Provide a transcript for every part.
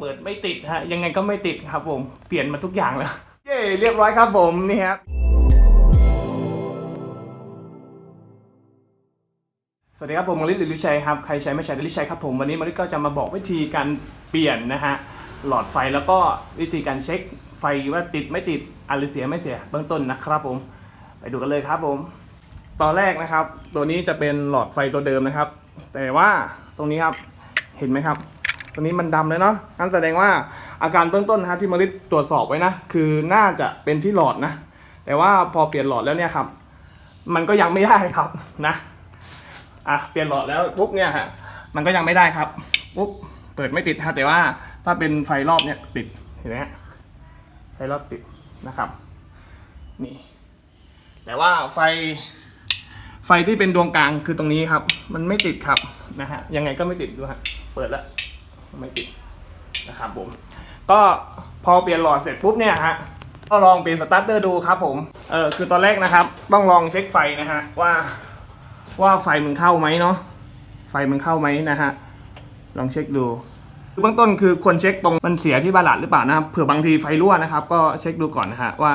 เปิดไม่ติดฮะยังไงก็ไม่ติดครับผมเปลี่ยนมาทุกอย่างแล้วเย้เรียบร้อยครับผมนี่ครับสวัสดีครับผมมลิศหรือลิชัยครับใครใช้ไม่ใช้ลิชัยครับผมวันนี้มลิศก็จะมาบอกวิธีการเปลี่ยนนะฮะหลอดไฟแล้วก็วิธีการเช็คไฟว่าติดไม่ติดอะหรือเสียไม่เสียเบื้องต้นนะครับผม ไปดูกันเลยครับผม ตอนแรกนะครับ ตัวนี้จะเป็นหลอดไฟตัวเดิมนะครับ แต่ว่าตรงนี้ครับเห็นไหมครับ ตัวนี้มันดำเลยเนาะนั่นแสดงว่าอาการเบื้องต้นนะฮะที่มริดตรวจสอบไว้นะ คือน่าจะเป็นที่หลอดนะ แต่ว่าพอเปลี่ยนหลอดแล้วเนี่ยครับ มันก็ยังไม่ได้ครับนะอะเปลี่ยนหลอดแล้วปุ๊บเนี่ยฮะมันก็ยังไม่ได้ครับปุ๊บเปิดไม่ติดฮะแต่ว่าถ้าเป็นไฟรอบเนี่ยติดเห็นไหมฮะไฟรอบติดนะครับนี่แต่ว่าไฟไฟที่เป็นดวงกลางคือตรงนี้ครับ มันไม่ติดครับนะฮะยังไงก็ไม่ติดดูฮะเปิดแล้ว ไม่ติดนะครับผม ก็พอเปลี่ยนหลอดเสร็จปุ๊บเนี่ยฮะก็ลองเปลี่ยนสตาร์เตอร์ดูครับผมเออคือตอนแรกนะครับ ต้องลองเช็คไฟนะฮะว่าว่าไฟมันเข้าไหมเนาะไฟมันเข้าไหมนะฮะลองเช็คดูเบื้องต้นคือควรเช็คตรงมันเสียที่บาลานซ์หรือเปล่านะครับเผื่อบางทีไฟรั่วนะครับ ก็เช็คดูก่อนนะฮะว่า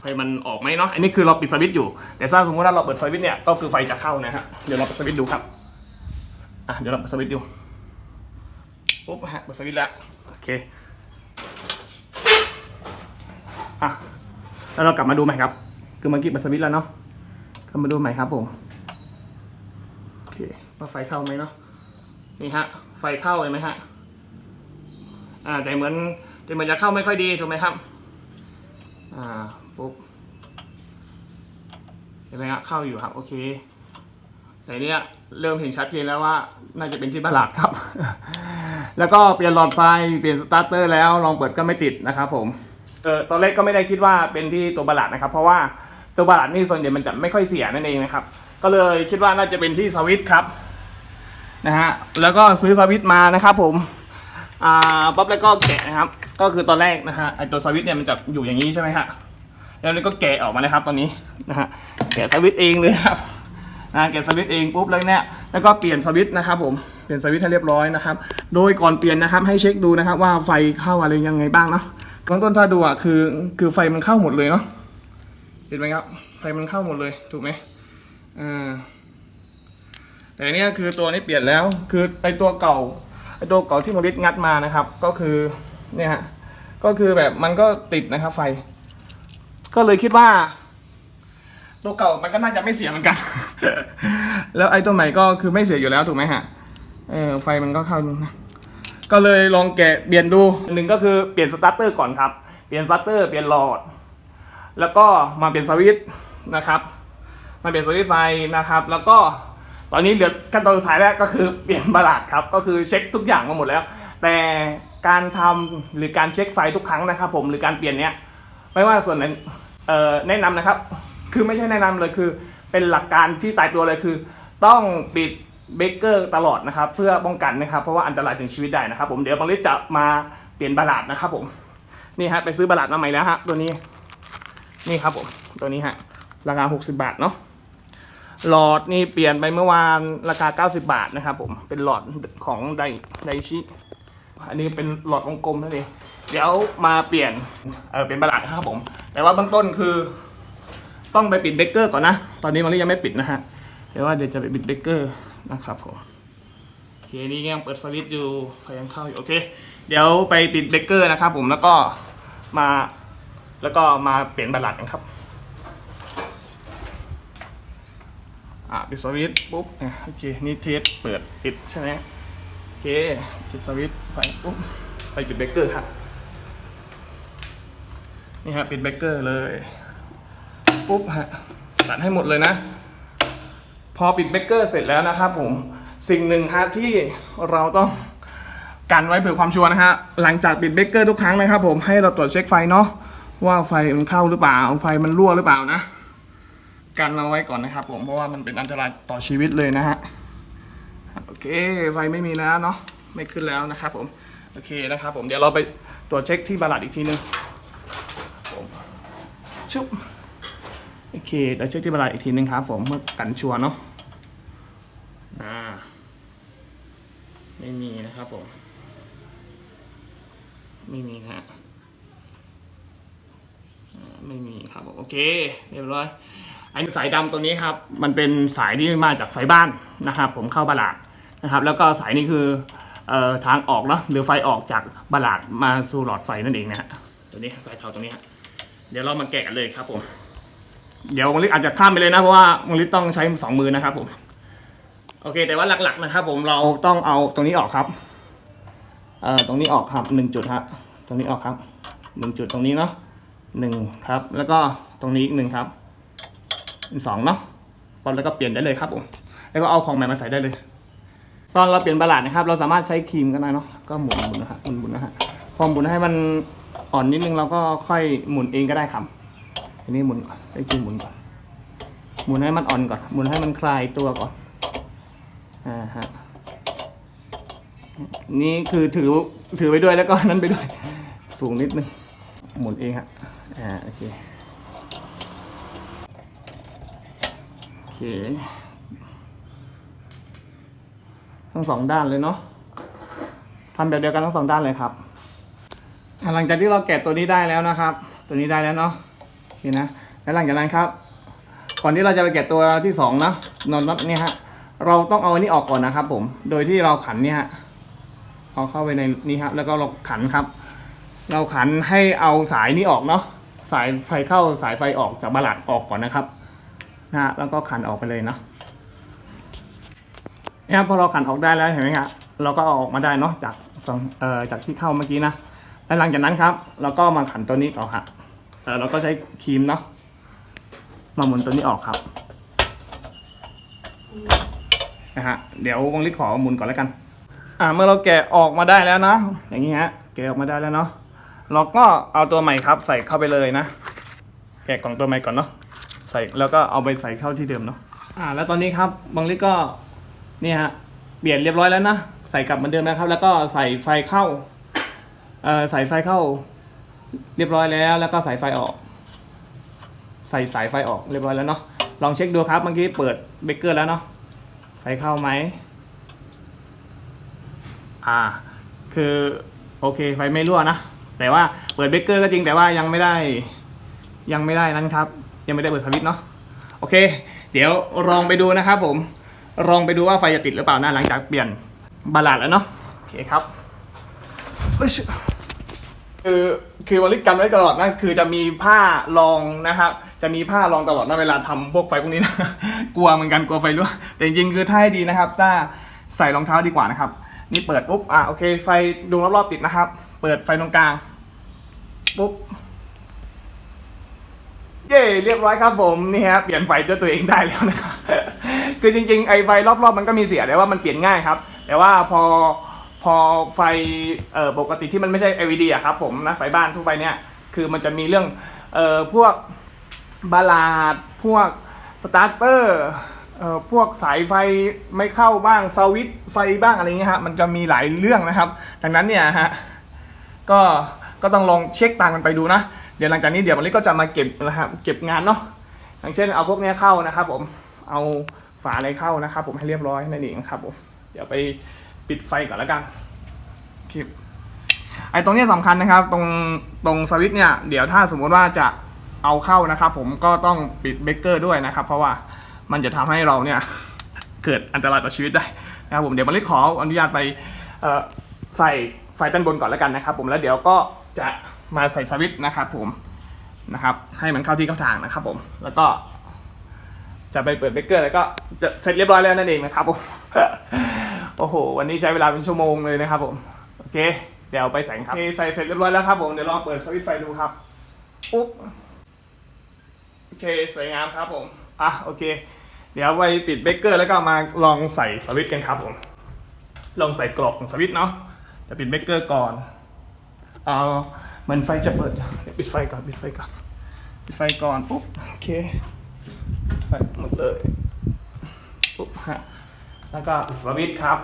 ไฟมันออกไหมเนาะอันนี้คือเราปิดสวิตช์อยู่ แต่ถ้าสมมติว่าเราเปิดสวิตช์เนี่ยก็คือไฟจะเข้านะฮะเดี๋ยวเราเปิดสวิตช์ดูครับอะเดี๋ยวเราเปิดสวิตช์ดู ปุ๊บฮะเปิดสวิตช์แล้วโอเคอะแล้วเรากลับมาดูใหม่ครับ คือเมื่อกี้เปิดสวิตช์แล้วเนาะกลับมาดูใหม่ครับผมโอเคว่าไฟเข้าไหมเนาะนี่ฮะไฟเข้าเห็นไหมฮะอ่าแต่เหมือนแต่เหมือนจะเข้าไม่ค่อยดีถูกไหมครับอ่าปุ๊บเห็นไหมฮะเข้าอยู่ครับโอเคแต่เนี้ยเริ่มเห็นชัดเจนแล้วว่าน่าจะเป็นที่บาลาดครับ แล้วก็เปลี่ยนหลอดไฟเปลี่ยนสตาร์เตอร์แล้วลองเปิดก็ไม่ติดนะครับผมเออตอนแรกก็ไม่ได้คิดว่าเป็นที่ตัวบาลาดนะครับ เพราะว่าตัวบาลาดนี่ส่วนใหญ่มันจะไม่ค่อยเสียนั่นเองนะครับ ก็เลยคิดว่าน่าจะเป็นที่สวิตช์ครับนะฮะแล้วก็ซื้อสวิตช์มานะครับผมอ่าป๊อบแล้วก็แกะนะครับ ก็คือตอนแรกนะฮะไอตัวสวิตช์เนี่ยมันจะอยู่อย่างนี้ใช่ไหมฮะแล้วนี่ก็แกะออกมานะครับตอนนี้นะฮะแกะสวิตช์เองเลยครับนะแกะสวิตช์เองปุ๊บแล้วเนี่ยแล้วก็เปลี่ยนสวิตช์นะครับผม เปลี่ยนสวิตช์ให้เรียบร้อยนะครับ โดยก่อนเปลี่ยนนะครับให้เช็คดูนะครับว่าไฟเข้าอะไรยังไงบ้างเนาะเบื้องต้นถ้าดูอะคือคือไฟมันเข้าหมดเลยเนาะเห็นไหมครับ ไฟมันเข้าหมดเลยถูกไหมอ่าแต่เนี่ยคือตัวนี้เปลี่ยนแล้วคือไอตัวเก่าไอตัวเก่าที่มริดงัดมานะครับ ก็คือเนี่ยฮะก็คือแบบมันก็ติดนะครับ ไฟ ก็เลยคิดว่า ตัวเก่ามันก็น่าจะไม่เสียเหมือนกัน แล้วไอ้ตัวใหม่ก็คือไม่เสียอยู่แล้วถูกไหมฮะ เออไฟมันก็เข้านะก็เลยลองแกะเปลี่ยนดูหนึ่งก็คือเปลี่ยนสตาร์เตอร์ก่อนครับ เปลี่ยนสตาร์เตอร์เปลี่ยนหลอด แล้วก็มาเปลี่ยนสวิตช์นะครับ มาเปลี่ยนสวิตช์ไฟนะครับ แล้วก็ตอนนี้เหลือขั้นตอนสุดท้ายแล้วก็คือเปลี่ยนบาลาดครับ ก็คือเช็คทุกอย่างมาหมดแล้ว แต่การทำหรือการเช็คไฟทุกครั้งนะครับ ผมหรือการเปลี่ยนเนี้ยไม่ว่าส่วนไหนแนะนำนะครับ คือไม่ใช่แนะนำเลยคือ เป็นหลักการที่ตายตัวเลยคือ ต้องปิด เบเกอร์ตลอดนะครับ เพื่อป้องกันนะครับ เพราะว่าอันตรายถึงชีวิตได้นะครับ ผมเดี๋ยวบางลิจะมาเปลี่ยนบาลาดนะครับ ผมนี่ฮะไปซื้อบาลาดมาใหม่แล้วฮะตัวนี้นี่ครับผมตัวนี้ฮะราคา 60 บาทเนาะหลอดนี่เปลี่ยนไปเมื่อวานราคา 90 บาทนะครับผมเป็นหลอดของไดไดชิอันนี้เป็นหลอดวงกลมนั่นเองเดี๋ยวมาเปลี่ยนเออเป็นบาลาดนะครับผม แต่ว่าเบื้องต้นคือ ต้องไปปิดเบเกอร์ก่อนนะ ตอนนี้มันยังไม่ปิดนะฮะเดี๋ยวว่าเดี๋ยวจะไปปิดเบเกอร์ นะครับผมโอเคนี่ยังเปิดสวิตช์อยู่ไฟยังเข้าอยู่โอเค เดี๋ยวไปปิดเบรกเกอร์นะครับ ผมแล้วก็มาแล้วก็มาเปลี่ยนบาลานซ์กันครับอ่าปิดสวิตช์ปุ๊บโอเคนี่เทสเปิดปิดใช่ไหมโอเคปิดสวิตช์ไปปุ๊บไปปิดเบรกเกอร์ครับนี่ฮะปิดเบรกเกอร์เลยปุ๊บฮะตัดให้หมดเลยนะ พอปิดเบเกอร์เสร็จแล้วนะครับผมสิ่งหนึ่งฮะที่เราต้องกันไว้เผื่อความชัวร์นะฮะหลังจากปิดเบเกอร์ทุกครั้งนะครับผมให้เราตรวจเช็คไฟเนาะว่าไฟมันเข้าหรือเปล่าไฟมันรั่วหรือเปล่านะ กันเอาไว้ก่อนนะครับผมเพราะว่ามันเป็นอันตรายต่อชีวิตเลยนะฮะโอเคไฟไม่มีแล้วเนาะไม่ขึ้นแล้วนะครับผมโอเคนะครับผมเดี๋ยวเราไปตรวจเช็คที่บาลาดอีกทีนึงผมชุบ โอเคเดี๋ยวเช็คที่บลาดอีกทีนึงครับผมเมื่อกันชัวร์เนาะอ่าไม่มีนะครับผม ไม่มีฮะไม่มีครับผมโอเคเรียบร้อยไอ้สายดำตัวนี้ครับ มันเป็นสายที่มาจากไฟบ้านนะครับ ผมเข้าบลาดนะครับ แล้วก็สายนี้คือเอ่อทางออกเนาะหรือไฟออกจากบลาดมาสู่หลอดไฟนั่นเองนะฮะตัวนี้สายเทาตรงนี้ฮะเดี๋ยวเรามาแกะกันเลยครับผม เดี๋ยวมังลิศอาจจะข้ามไปเลยนะ เพราะว่ามังลิศต้องใช้สองมือนะครับผม โอเค แต่ว่าหลักๆนะครับ ผมเราต้องเอาตรงนี้ออกครับเอ่อตรงนี้ออกครับหนึ่งจุดฮะตรงนี้ออกครับหนึ่งจุดตรงนี้เนาะหนึ่งครับ แล้วก็ตรงนี้อีกหนึ่งครับสองเนาะพอแล้วก็เปลี่ยนได้เลยครับผม แล้วก็เอาของใหม่มาใส่ได้เลย ตอนเราเปลี่ยนบาลาดนะครับ เราสามารถใช้ครีมก็ได้เนาะก็หมุนหมุนนะฮะหมุนหมุนนะฮะพอหมุนให้มันอ่อนนิดนึงเราก็ค่อยหมุนเองก็ได้ครับ อันนี้หมุนก่อนใช้ครีมหมุนก่อน หมุนให้มันอ่อนก่อน หมุนให้มันคลายตัวก่อน อ่าฮะ นี่คือถือถือไปด้วยแล้วก็นั้นไปด้วย สูงนิดนึง หมุนเองฮะ อ่าโอเค โอเค ทั้งสองด้านเลยเนาะทำแบบเดียวกันทั้งสองด้านเลยครับ หลังจากที่เราแกะตัวนี้ได้แล้วนะครับ ตัวนี้ได้แล้วเนาะ โอเคนะแล้วหลังจากนั้นครับ ก่อนที่เราจะไปแกะตัวที่สองนะนอนน็อตเนี่ยฮะเราต้องเอาอันนี้ออกก่อนนะครับผมโดยที่เราขันเนี่ยฮะเอาเข้าไปในนี้ครับ แล้วก็เราขันครับ เราขันให้เอาสายนี้ออกเนาะสายไฟเข้าสายไฟออกจากบาลัดออกก่อนนะครับนะฮะแล้วก็ขันออกไปเลยเนาะเนี่ยครับพอเราขันออกได้แล้วเห็นไหมครับเราก็เอาออกมาได้เนาะจากเอ่อจากที่เข้าเมื่อกี้นะแล้วหลังจากนั้นครับ เราก็มาขันตัวนี้ออกค รับเออเราก็ใช้ครีมเนาะมาหมุนตัวนี้ออกครับนะฮะเดี๋ยววงลิขอหมุนก่อนแล้วกัน อ่าเมื่อเราแกะออกมาได้แล้วนะอย่างนี้ฮะแกะออกมาได้แล้วเนาะเราก็เอาตัวใหม่ครับ ใส่เข้าไปเลยนะ แกะกล่องตัวใหม่ก่อนเนาะใส่แล้วก็เอาไปใส่เข้าที่เดิมเนาะอ่า แล้วตอนนี้ครับบางลิก็นี่ฮะเปลี่ยนเรียบร้อยแล้วนะใส่กลับเหมือนเดิมนะครับ แล้วก็ใส่ไฟเข้าเอ่อใส่ไฟเข้า เรียบร้อยแล้ว แล้วก็ใส่ไฟออก ใส่สายไฟออกเรียบร้อยแล้วเนาะลองเช็คดูครับเมื่อกี้เปิดเบรกเกอร์แล้วเนาะไฟเข้าไหมอ่า คือโอเคไฟไม่รั่วนะแต่ว่าเปิดเบรกเกอร์ก็จริงแต่ว่ายังไม่ได้ ยังไม่ได้นั้นครับ ยังไม่ได้เปิดสวิตช์เนาะโอเค เดี๋ยวลองไปดูนะครับผมลองไปดูว่าไฟจะติดหรือเปล่านะหลังจากเปลี่ยนบาลาดแล้วเนาะโอเคครับเอ้ย คือคือวันลิกันไว้ตลอดนะคือจะมีผ้ารองนะครับ จะมีผ้ารองตลอดนะเวลาทำพวกไฟพวกนี้นะกลัวเหมือนกันกลัวไฟรั่วแต่จริงๆคือถ้าให้ดีนะครับถ้าใส่รองเท้าดีกว่านะครับ นี่เปิดปุ๊บอะโอเค ไฟดวงรอบๆติดนะครับ เปิดไฟตรงกลางปุ๊บเย้เรียบร้อยครับผมนี่ฮะเปลี่ยนไฟด้วยตัวเองได้แล้วนะครับคือจริงๆไอไฟรอบๆมันก็มีเสียแต่ว่ามันเปลี่ยนง่ายครับ แต่ว่าพอ พอไฟเอ่อปกติที่มันไม่ใช่ LED อะครับผมนะไฟบ้านทั่วไปเนี่ยคือมันจะมีเรื่องเอ่อพวกบาลาดพวกสตาร์เตอร์เอ่อพวกสายไฟไม่เข้าบ้างสวิตไฟบ้างอะไรเงี้ยฮะมันจะมีหลายเรื่องนะครับ ดังนั้นเนี่ยฮะก็ก็ต้องลองเช็คตามกันไปดูนะ เดี๋ยวหลังจากนี้เดี๋ยวมันก็จะมาเก็บนะครับเก็บงานเนาะอย่างเช่นเอาพวกเนี้ยเข้านะครับผมเอาฝาอะไรเข้านะครับผมให้เรียบร้อยนั่นเองครับผมเดี๋ยวไป ปิดไฟก่อนแล้วกันคลิปไอตรงนี้ยสำคัญนะครับ ตรงตรงสวิตช์เนี่ย เดี๋ยวถ้าสมมุติว่าจะเอาเข้านะครับ ผมก็ต้องปิดเบรกเกอร์ด้วยนะครับ เพราะว่ามันจะทำให้เราเนี่ย เกิดอันตรายต่อชีวิตได้นะครับผมเดี๋ยวมาเล็กขออนุญาตไปใส่ไฟด้านบนก่อนแล้วกันนะครับ ผมแล้วเดี๋ยวก็จะมาใส่สวิตช์นะครับ ผมนะครับ ให้มันเข้าที่เข้าทางนะครับ ผม แล้วก็จะไปเปิดเบรกเกอร์แล้วก็จะเสร็จเรียบร้อยแล้วนั่นเองนะครับผม โอ้โห วันนี้ใช้เวลาเป็นชั่วโมงเลยนะครับผม โอเค เดี๋ยวไปใส่ครับโอเคใส่เสร็จเรียบร้อยแล้วครับผม เดี๋ยวลองเปิดสวิตช์ไฟดูครับ ปุ๊บ โอเค สวยงามครับผม อะ โอเค เดี๋ยวไปปิดเบรกเกอร์แล้วก็มาลองใส่สวิตช์กันครับผม ลองใส่กรอบของสวิตช์เนาะเดี๋ยวปิดเบรกเกอร์ก่อน เอาเหมันไฟจะเปิดเดี๋ยวปิดไฟก่อน ปิดไฟก่อน ปิดไฟก่อน ปุ๊บ โอเค ไฟหมดเลย ปุ๊บฮะ แล้วก็ปิดสวิตช์ครับ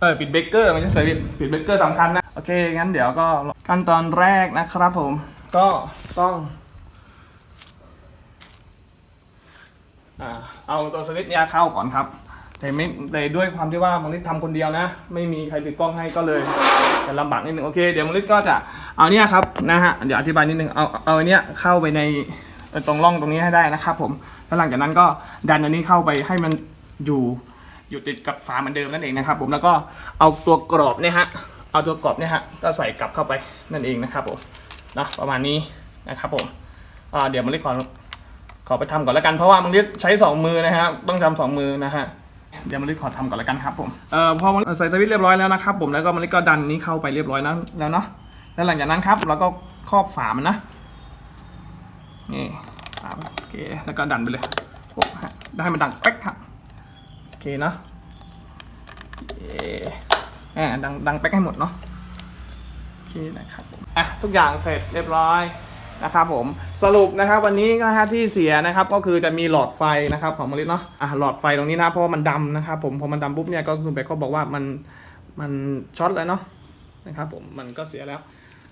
เออปิดเบรกเกอร์ไม่ใช่สวิตปิดเบรกเกอร์สำคัญนะ โอเค งั้นเดี๋ยวก็ขั้นตอนแรกนะครับผม ก็ต้องอเอาตัวสวิตช์เนี่ยเข้าก่อนครับ แต่ไม่แต่ด้วยความที่ว่ามังลิศทำคนเดียวนะ ไม่มีใครติดกล้องให้ก็เลยจะลำบากนิดนึงโอเคเดี๋ยวมังลิศก็จะเอาเนี่ยครับนะฮะเดี๋ยวอธิบายนิดนึงเอาเอาเนี้ยเข้าไปใน ตรงร่องตรงนี้ให้ได้นะครับผมแล้วหลังจากนั้นก็ดันอันนี้เข้าไปให้มันอยู่อยู่ติดกับฝาเหมือนเดิมนั่นเองนะครับ ผมแล้วก็เอาตัวกรอบเนี่ยฮะเอาตัวกรอบเนี่ยฮะก็ใส่กลับเข้าไปนั่นเองนะครับผมนะประมาณนี้นะครับผมเดี๋ยวมังลิศขอขอไปทำก่อนแล้วกันเพราะว่ามังลิศใช้สองมือนะฮะต้องทำสองมือนะฮะเดี๋ยวมาลิขอทำก่อนแล้วกันครับผมเอ่อพอใส่สวิตช์เรียบร้อยแล้วนะครับผมแล้วก็มันก็ดันนี้เข้าไปเรียบร้อยแล้วแล้วเนาะแล้วหลังจากนั้นครับเราก็ครอบฝามันนะ นี่ฝามโอเคแล้วก็ดันไปเลยโอ้ฮะได้มันดังแป๊กครับโอเคเนาะโอเคอ่าดังดังแป๊กให้หมดเนาะโอเคนะครับอะทุกอย่างเสร็จเรียบร้อยนะครับผมสรุปนะครับวันนี้นะฮะที่เสียนะครับก็คือจะมีหลอดไฟนะครับของมริดเนาะอะหลอดไฟตรงนี้นะเพราะมันดำนะครับผมพอมันดำปุ๊บเนี่ยก็คือแบคเขาบอกว่ามันมันช็อตเลยเนาะนะครับผมมันก็เสียแล้ว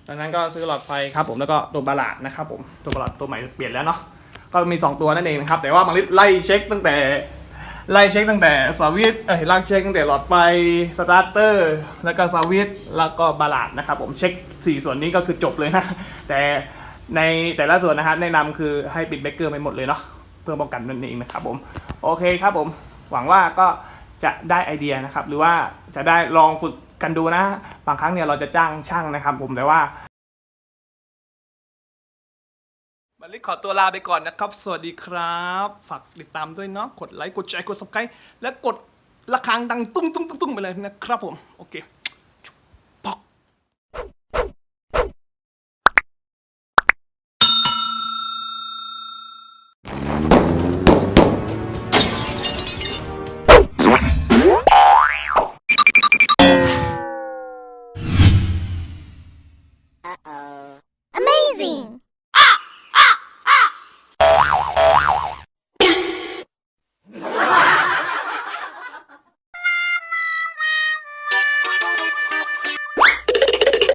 ดังนั้นก็ซื้อหลอดไฟครับผมแล้วก็ตัวบาลาดนะครับผมตัวบาลาดตัวใหม่เปลี่ยนแล้วเนาะก็มี 2 ตัวนั่นเองนะครับ แต่ว่ามริดไล่เช็คตั้งแต่ไล่เช็คตั้งแต่สวิตเอ้ยไล่เช็คตั้งแต่หลอดไฟสตาร์เตอร์ แล้วก็สวิตแล้วก็บาลาดนะครับผมเช็ค 4 ส่วนนี้ก็คือจบเลยนะ แต่ในแต่ละส่วนนะครับแนะนำคือให้ปิดเบรกเกอร์ไปหมดเลยเนาะเพื่อป้องกันนั่นเองนะครับผมโอเคครับผมหวังว่าก็จะได้ไอเดียนะครับ หรือว่าจะได้ลองฝึก กันดูนะ บางครั้งเนี่ยเราจะจ้างช่างนะครับ ผมแต่ว่ามาลิขอตัวลาไปก่อนนะครับ สวัสดีครับ ฝากติดตามด้วยเนาะกดไลค์กดแชร์กด subscribe และกดระฆังดังตุ้งตุ้งตุ้งตุ้งไปเลยนะครับผม โอเค